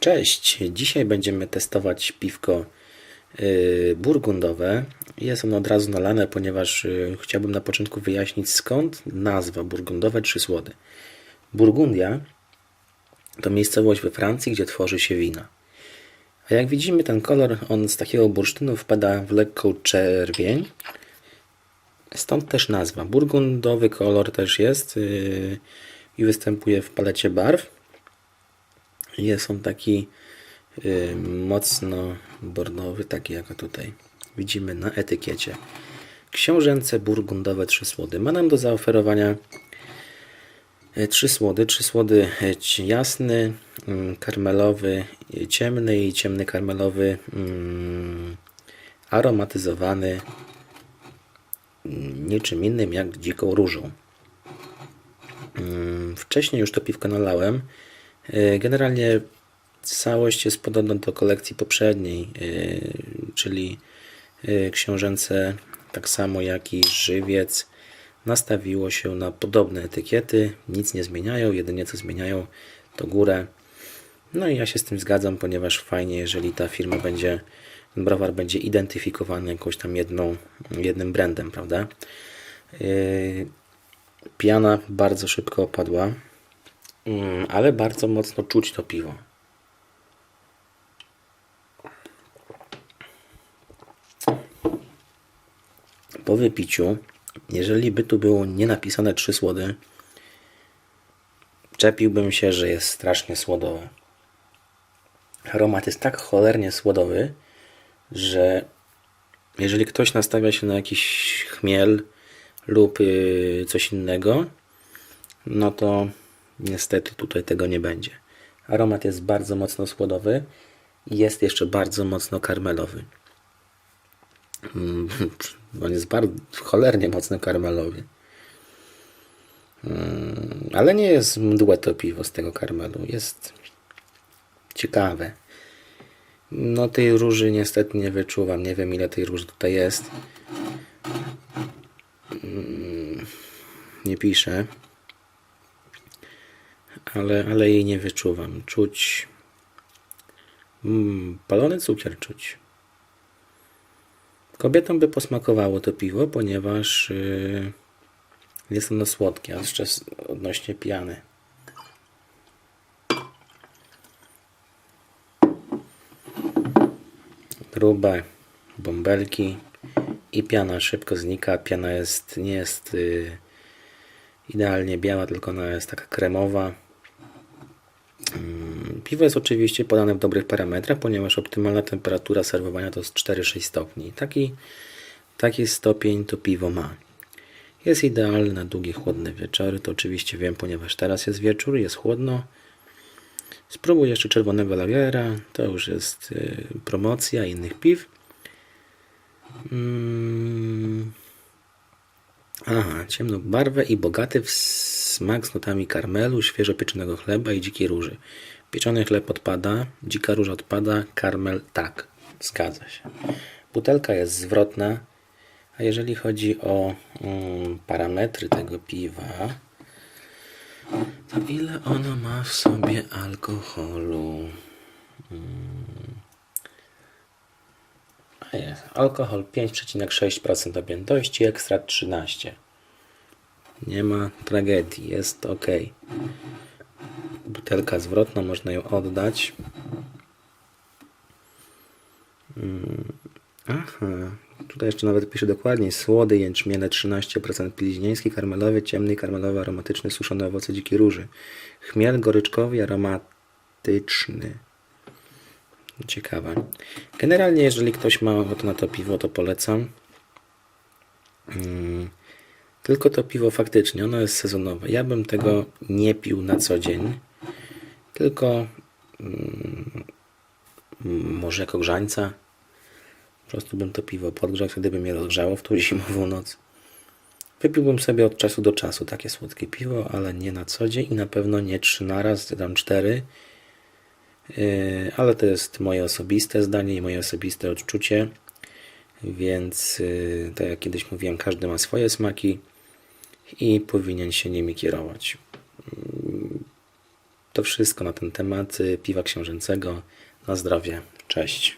Cześć, dzisiaj będziemy testować piwko y, burgundowe. Jest ono od razu nalane, ponieważ y, chciałbym na początku wyjaśnić skąd nazwa burgundowe trzy słody. Burgundia to miejscowość we Francji, gdzie tworzy się wina. A jak widzimy ten kolor, on z takiego bursztynu wpada w lekką czerwień. Stąd też nazwa. Burgundowy kolor też jest yy, i występuje w palecie barw. Jest on taki y, mocno bordowy, taki jak tutaj widzimy na etykiecie. Książęce burgundowe trzy słody. Ma nam do zaoferowania y, trzy słody. Trzy słody y, jasny, mm, karmelowy, y, ciemny i ciemny karmelowy, mm, aromatyzowany mm, niczym innym jak dziką różą. Wcześniej już to piwko nalałem. E, Generalnie całość jest podobna do kolekcji poprzedniej, e, czyli e, książęce, tak samo jak i żywiec, nastawiło się na podobne etykiety, nic nie zmieniają, jedynie co zmieniają to górę. No i ja się z tym zgadzam, ponieważ fajnie, jeżeli ta firma będzie, browar będzie identyfikowany jakąś tam jedną, jednym brandem, prawda? Piana bardzo szybko opadła, ale bardzo mocno czuć to piwo. Po wypiciu, jeżeli by tu było nie napisane trzy słody, czepiłbym się, że jest strasznie słodowe. Aromat jest tak cholernie słodowy, że jeżeli ktoś nastawia się na jakiś chmiel lub y, coś innego, no to niestety tutaj tego nie będzie. Aromat jest bardzo mocno słodowy i jest jeszcze bardzo mocno karmelowy. Mm, On jest bardzo cholernie mocno karmelowy. Mm, Ale nie jest mdłe to piwo z tego karmelu. Jest ciekawe. No tej róży niestety nie wyczuwam. Nie wiem ile tej róży tutaj jest. Mm, Nie piszę. Ale, ale jej nie wyczuwam. Czuć mm, palony cukier czuć. Kobietom by posmakowało to piwo, ponieważ yy, jest ono słodkie, a jeszcze odnośnie piany. Grube bąbelki i piana szybko znika. Piana jest, nie jest yy, idealnie biała, tylko ona jest taka kremowa. Piwo jest oczywiście podane w dobrych parametrach, ponieważ optymalna temperatura serwowania to jest 4-6 stopni. Taki, taki stopień to piwo ma. Jest idealny na długie, chłodne wieczory. To oczywiście wiem, ponieważ teraz jest wieczór, jest chłodno. Spróbuj jeszcze czerwonego lawiera. To już jest y, promocja innych piw. Mm. Aha, ciemną barwę i bogaty w smak z notami karmelu, świeżo pieczonego chleba i dzikiej róży. Pieczony chleb odpada, dzika róża odpada, karmel tak. Zgadza się. Butelka jest zwrotna, a jeżeli chodzi o mm, parametry tego piwa, to ile ono ma w sobie alkoholu? A jest. Alkohol 5,6% objętości, ekstrat 13. Nie ma tragedii, jest ok. Butelka zwrotna, można ją oddać. Mm, Aha, tutaj jeszcze nawet pisze dokładniej. Słody, jęczmienne 13%, piliźnieński, karmelowy, ciemny, karmelowy, aromatyczny, suszone owoce dzikiej róży. Chmiel goryczkowy, aromatyczny. Ciekawe. Generalnie, jeżeli ktoś ma ochotę na to piwo, to polecam. Mm, Tylko to piwo faktycznie, ono jest sezonowe. Ja bym tego nie pił na co dzień, tylko mm, może jako grzańca. Po prostu bym to piwo podgrzał, wtedy by mnie rozgrzało w tą zimową noc. Wypiłbym sobie od czasu do czasu takie słodkie piwo, ale nie na co dzień i na pewno nie trzy naraz, dam cztery. Yy, ale to jest moje osobiste zdanie i moje osobiste odczucie, więc yy, tak jak kiedyś mówiłem, każdy ma swoje smaki i powinien się nimi kierować. To wszystko na ten temat y, piwa książęcego. Na zdrowie. Cześć.